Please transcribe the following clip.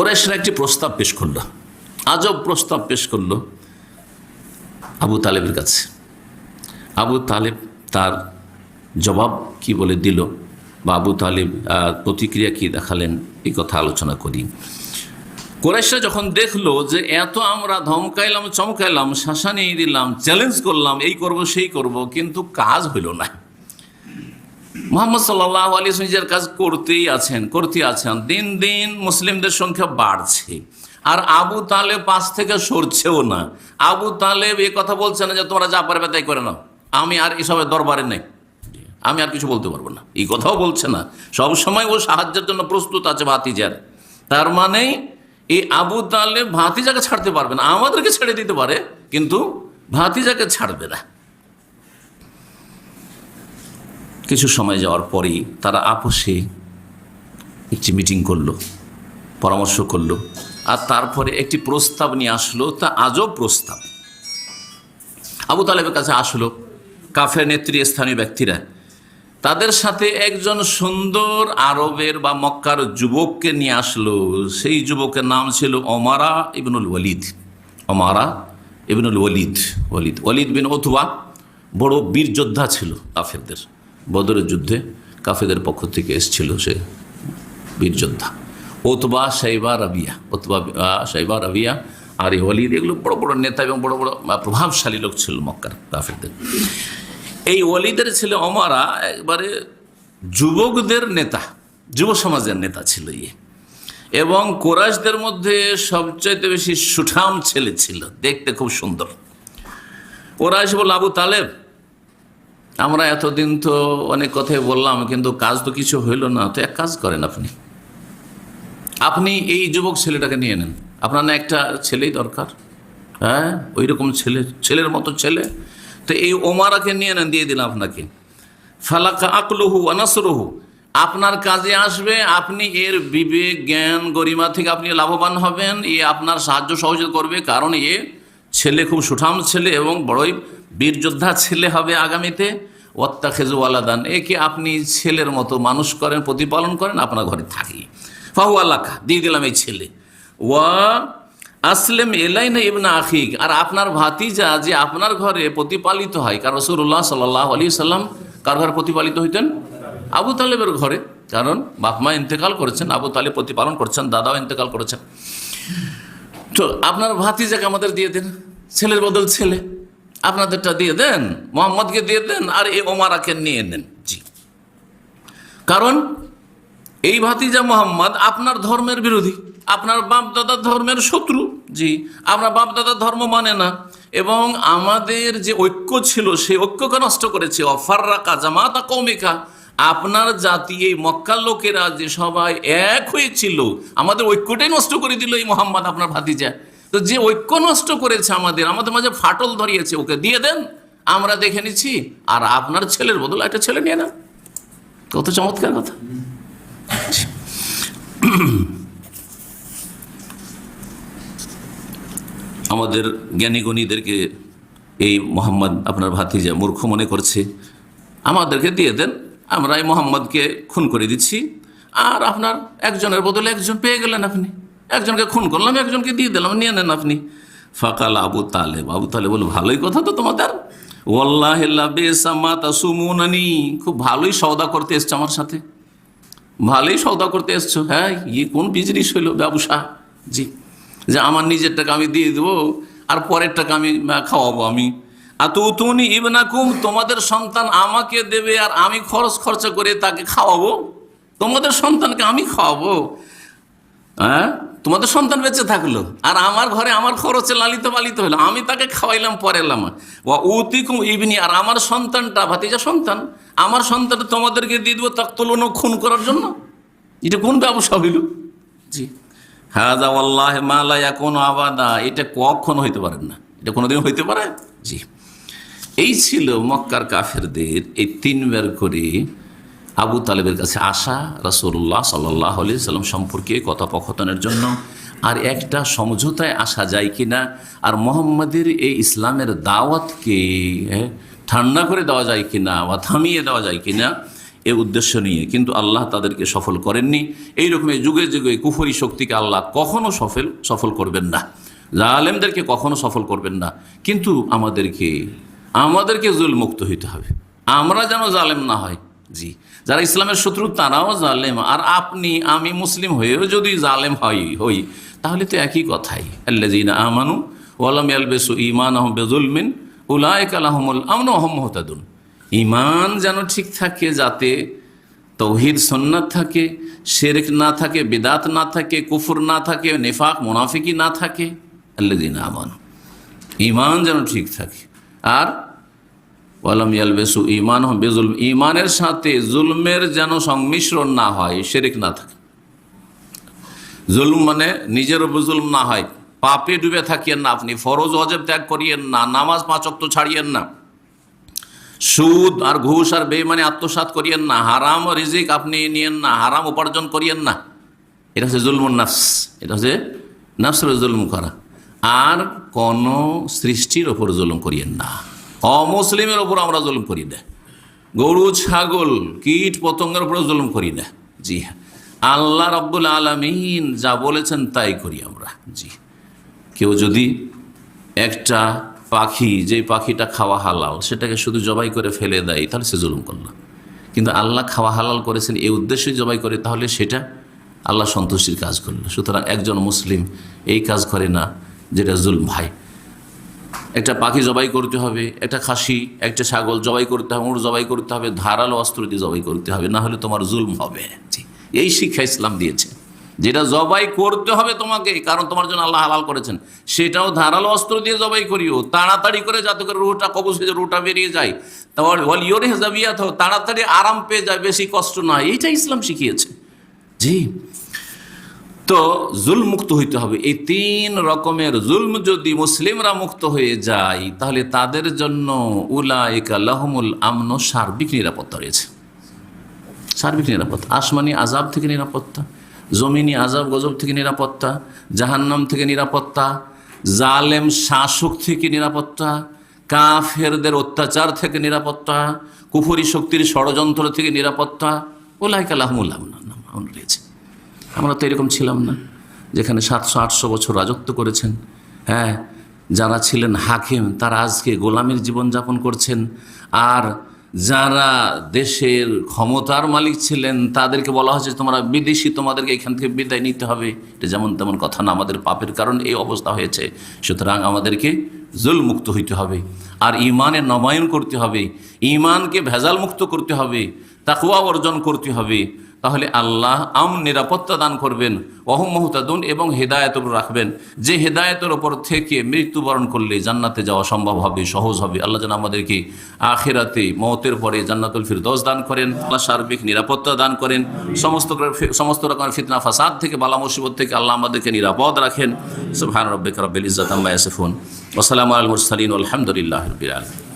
কোরাইশরা একটি প্রস্তাব পেশ করল। আজব প্রস্তাব পেশ করল আবু তালেবের কাছে। আবু তালেব তার জবাব কি বলে দিল বা আবু তালেব প্রতিক্রিয়া কি দেখালেন এই কথা আলোচনা করি। কোরাইশরা যখন দেখল যে এত আমরা ধমকাইলাম, চমকাইলাম, শাসানি দিলাম চ্যালেঞ্জ করলাম, এই করব, সেই করব, কিন্তু কাজ হইল না। মোহাম্মদ সাল্লাহ আলী নিজের কাজ করতেই আছেন করতে আছেন। দিন দিন মুসলিমদের সংখ্যা বাড়ছে। আর আবু তালেব পাশ থেকে সরছেও না। আবু তালেব এ কথা বলছে না যে, তোমরা যা পারবে তাই করে নাও। আমি আর এসবের দরবারে নেই। আমি আর কিছু বলতে পারব না। এই কথাও বলছে না। সব সময় ও সাহায্যের জন্য প্রস্তুত আছে ভাতিজার। তার মানে এই আবু তালেব ভাতিজাকে ছাড়তে পারবে না। আমাদেরকে ছেড়ে দিতে পারে, কিন্তু ভাতিজাকে ছাড়বে না। কিছু সময় যাওয়ার পরেই তারা আপোষে একটি মিটিং করল, পরামর্শ করল, আর তারপরে একটি প্রস্তাব নিয়ে আসলো, তা আজব প্রস্তাব। আবু তালেবের কাছে আসলো, কাফের নেত্রী, স্থানীয় ব্যক্তিরা। তাদের সাথে একজন সুন্দর আরবের বা মক্কার যুবককে নিয়ে আসলো। সেই যুবকের নাম ছিল অমারা ইবনুল ওয়ালিদ। অমারা ইবনুল ওয়ালিদ ওয়ালিদ। ওয়ালিদ বিন ওতুয়া বড় বীর যোদ্ধা ছিল কাফেরদের। বদরের যুদ্ধে কাফেদের পক্ষ থেকে এসেছিল সে বীরযোদ্ধা ওতবা সাইবা রাবিয়া। ওতবা সাইবা রাবিয়া, আর ওয়ালিদ এগুলো বড় বড় নেতা এবং বড় বড় প্রভাবশালী লোক ছিল মক্কার কাফেরদের। এই ওয়ালিদের ছেলে অমারা একবারে যুবকদের নেতা, যুব সমাজের নেতা ছিল ইয়ে। এবং কোরাসদের মধ্যে সবচাইতে বেশি সুঠাম ছেলে ছিল, দেখতে খুব সুন্দর। কোরাস বল আবু তালেব আমরা এতদিন তো অনেক কথাই বললাম, কিন্তু কাজ তো কিছু হইল না। তো এক কাজ করেন আপনি। আপনি এই যুবক ছেলেটাকে নিয়ে নেন। আপনার না একটা ছেলেই দরকার। হ্যাঁ ওই রকম ছেলে, ছেলের মতো ছেলে। তো এই ওমারাকে নিয়ে নেন, দিয়ে দিলাম আপনাকে। ফালাকা আকলুহু আনাসরুহু আপনার কাজে আসবে, আপনি এর বিবেক, জ্ঞান, গরিমা থেকে আপনি লাভবান হবেন। এ আপনার সাহায্য সহযোগিতা করবে, কারণ এ ছেলে খুব সুঠাম ছেলে এবং বড়ই বীর যোদ্ধা ছেলে হবে আগামীতে। ওত্তা খেজু আলাদান একে আপনি ছেলের মতো মানুষ করেন, প্রতিপালন করেন, আপনার ঘরে থাকি। ফাহু আল্লাকা দিয়ে দিলাম এই ছেলে। ওয়া আসলেম এলাইনা ইবনা আখিক। আর আপনার ভাতিজা যে আপনার ঘরে প্রতিপালিত হয় কারণ রসুল্লাহ সাল্লাহ আলী সাল্লাম, কার ঘরে প্রতিপালিত হইতেন? আবু তালেবের ঘরে। কারণ বাপমা ইন্তেকাল করেছেন, আবু তালেব প্রতিপালন করছেন, দাদাও ইন্তেকাল করেছেন। তো আপনার ভাতিজাকে আমাদের দিয়ে দেন। ছেলের বদল ছেলে। আপনাদেরটা দিয়ে দেন, মোহাম্মদকে দিয়ে দেন, আর এই ওমারাকে নিয়ে নেন। জি। কারণ এই ভাতিজা মোহাম্মদ আপনার ধর্মের বিরোধী, আপনার বাপ দাদার ধর্মের শত্রু। জি আপনার বাপ দাদার ধর্ম মানে না। এবং আমাদের যে ঐক্য ছিল, সেই ঐক্যকে নষ্ট করেছে। অফাররা কাজামাতা কৌমিকা আপনার জাতি, এই মক্কার লোকেরা যে সবাই এক হয়েছিল, আমাদের ঐক্যটাই নষ্ট করে দিল এই মোহাম্মদ, আপনার ভাতিজা। তো যে ঐক্য নষ্ট করেছে আমাদের আমাদের মাঝে ফাটল ধরিয়েছে, ওকে দিয়ে দেন, আমরা দেখে নিচ্ছি, আর আপনার ছেলের বদল একটা ছেলে নিয়ে না কত চমৎকার কথা। আমাদের জ্ঞানীগণীদেরকে এই মোহাম্মদ, আপনার ভাতিজা মূর্খ মনে করছে। আমাদেরকে দিয়ে দেন, আমরা এই মোহাম্মদকে খুন করে দিচ্ছি, আর আপনার একজনের বদলে একজন পেয়ে গেলেন আপনি। একজনকে খুন করলাম, একজনকে দিয়ে দিলাম, নিয়ে নেন আপনি। ফাকাল আবু তালেব। আবু তালেব বলে ভালোই কথা তো তোমাদের। ওল্লাহ বেসামা তা সুমুনানি খুব ভালোই সওদা করতে এসছে আমার সাথে। ভালোই সৌদা করতে এসছো। হ্যাঁ ইয়ে কোন বিজনেস হইল ব্যবসা? জি। যে আমার নিজের টাকা আমি দিয়ে দেবো, আর পরের টাকা আমি খাওয়াবো আমি। আর তো তুমি ইবনাকুম, তোমাদের সন্তান আমাকে দেবে, আর আমি খরচ খরচা করে তাকে খাওয়াবো। তোমাদের সন্তানকে আমি খাওয়াবো। হ্যাঁ? তোমাদের সন্তান বেঁচে থাকল। আর আমার ঘরে আমার খরচে লালিত পালিত হলো। আমি তাকে খাওয়াইলাম পরে এলাম ও উতিকুম ইবনি আর আমার সন্তানটা ভাতিজা সন্তান আমার সন্তান তোমাদেরকে দিয়ে দেবো তাক তুলনো খুন করার জন্য। এটা কোন ব্যবসা হইল? জি। হাজা আল্লাহ মালায়া কোন আবাদা। এটা কখন হইতে পারেন না। এটা কোনোদিন হইতে পারে? জি। এই ছিল মক্কার কাফেরদের এই তিনবার করে আবু তালেবের কাছে আসা রাসুল্লাহ সাল্লাহ আলি সাল্লাম সম্পর্কে কথোপকথনের জন্য, আর একটা সমঝোতায় আসা যায় কি না আর মোহাম্মদের এই ইসলামের দাওয়াতকে ঠান্ডা করে দেওয়া যায় কি না বা থামিয়ে দেওয়া যায় কি না এ উদ্দেশ্য নিয়ে। কিন্তু আল্লাহ তাদেরকে সফল করেননি। এইরকম যুগে যুগে কুফরি শক্তিকে আল্লাহ কখনো সফল সফল করবেন না। জালেমদেরকে কখনো সফল করবেন না। কিন্তু আমাদেরকে আমাদেরকে জুল মুক্ত হইতে হবে। আমরা যেন জালেম না হয়। জি। যারা ইসলামের শত্রু, তারাও জালেম। আর আপনি, আমি মুসলিম হয়েও যদি জালেম হই হই, তাহলে তো একই কথাই। আল্লাজিনা আমানু ওয়ালাম ইয়ালবেসু ইমান আহম বেজুলমিন উলায়ক আলহমুল আমন আহম ইমান যেন ঠিক থাকে, যাতে তৌহিদ সন্ন্যত থাকে, শেরেক না থাকে, বেদাত না থাকে, কুফুর না থাকে, নেফাক, মুনাফিকি না থাকে। আল্লাদিনা আমানু। ইমান যেন ঠিক থাকে। আর ওয়ালাম ইয়ালবেসু ইমান বেজুলম ইমানের সাথে জুলমের যেন সংমিশ্রণ না হয়, শেরেক না থাকে। জুলম মানে নিজের উপর জুলম না হয়, পাপে ডুবে থাকিয়েন না আপনি, ফরজ অজেব ত্যাগ করিয়েন না, নামাজ পাঁচক্ত ছাড়িয়েন না। সুদ আর ঘুষ আর বেমানে আত্মসাত করিয়েন না, হারাম রিজিক আপনি নিয়েন না, হারাম উপার্জন করিয়েন না। এটা হচ্ছে জুলমুন নাফস, এটা হচ্ছে নাফসের জুলম করা। আর কোন সৃষ্টির ওপর জুলুম করিয়েন না। অমুসলিমের ওপর আমরা জুলুম করি না। গরু, ছাগল, কীট, পতঙ্গের উপর জুলুম করি না। জি হ্যাঁ। আল্লাহ রব্বুল আলমিন যা বলেছেন তাই করি আমরা। জি। কেউ যদি একটা পাখি যে পাখিটা খাওয়া হালাল, সেটাকে শুধু জবাই করে ফেলে দেয়, তাহলে সে জুলুম করল। কিন্তু আল্লাহ খাওয়া হালাল করেছেন, এই উদ্দেশ্যে জবাই করে, তাহলে সেটা আল্লাহ সন্তুষ্টির কাজ করল। সুতরাং একজন মুসলিম এই কাজ করে না, যেটা জুলম। ভাই একটা পাখি জবাই করতে হবে, একটা খাসি, একটা ছাগল জবাই করতে হবে উঁট জবাই করতে হবে, ধারালো অস্ত্র দিয়ে জবাই করতে হবে, না হলে তোমার জুলম হবে। এই শিক্ষা ইসলাম দিয়েছে। যেটা জবাই করতে হবে তোমাকে, কারণ তোমার জন্য আল্লাহ হালাল করেছেন, সেটাও ধারালো অস্ত্র দিয়ে জবাই করিও, তাড়াতাড়ি করে যাতে করে রুটা কবজ হয়ে রুটা বেরিয়ে যায়। ওয়াল ইয়োর হেজাবিয়াত তাড়াতাড়ি আরাম পেয়ে যায়, বেশি কষ্ট নয় এইটা ইসলাম শিখিয়েছে। জি তো জুল মুক্ত হইতে হবে। এই তিন রকমের জুলম যদি মুসলিমরা মুক্ত হয়ে যায়, তাহলে তাদের জন্য উলাইকা লাহমুল আমন সার্বিক নিরাপত্তা রয়েছে। সার্বিক নিরাপত্তা। আসমানি আজাব থেকে নিরাপত্তা, জমিনি আজাব গজব থেকে নিরাপত্তা, জাহান্নাম থেকে নিরাপত্তা, জালেম শাসক থেকে নিরাপত্তা, কাফেরদের অত্যাচার থেকে নিরাপত্তা, কুফরি শক্তির ষড়যন্ত্র থেকে নিরাপত্তা ওলাইকা লাহমুল আমন রয়েছে। আমরা তো এরকম ছিলাম না, যেখানে সাতশো, আটশো বছর রাজত্ব করেছেন। হ্যাঁ যারা ছিলেন হাকিম, তারা আজকে গোলামের জীবনযাপন করছেন। আর যারা দেশের ক্ষমতার মালিক ছিলেন, তাদেরকে বলা হয়েছে, তোমরা বিদেশি, তোমাদেরকে এখান থেকে বিদায় নিতে হবে। এটা যেমন তেমন কথা না, আমাদের পাপের কারণ এই অবস্থা হয়েছে। সুতরাং আমাদেরকে জুল মুক্ত হইতে হবে, আর ইমানের নবায়ন করতে হবে। ইমানকে ভেজাল মুক্ত করতে হবে তাকুয়া অর্জন করতে হবে। তাহলে আল্লাহ আম নিরাপত্তা দান করবেন অহম মহতাদুন এবং হেদায়ত রাখবেন। যে হেদায়তের ওপর থেকে মৃত্যুবরণ করলে জান্নাতে যাওয়া সম্ভব হবে, সহজ হবে। আল্লাহ যেন আমাদেরকে আখেরাতে, মতের পরে জান্নাতুল ফিরদৌস দান করেন, আল্লাহ সার্বিক নিরাপত্তা দান করেন। সমস্ত সমস্ত রকমের ফিতনা, ফাসাদ থেকে বালা মুসিবত থেকে আল্লাহ আমাদেরকে নিরাপদ রাখেন। সুবহান রব্বিক রব্বিল ইজ্জাত আম্মা ইয়াসিফুন। ওয়া সালামু আলাল মুরসালিন আলহামদুলিল্লাহি আলামিন।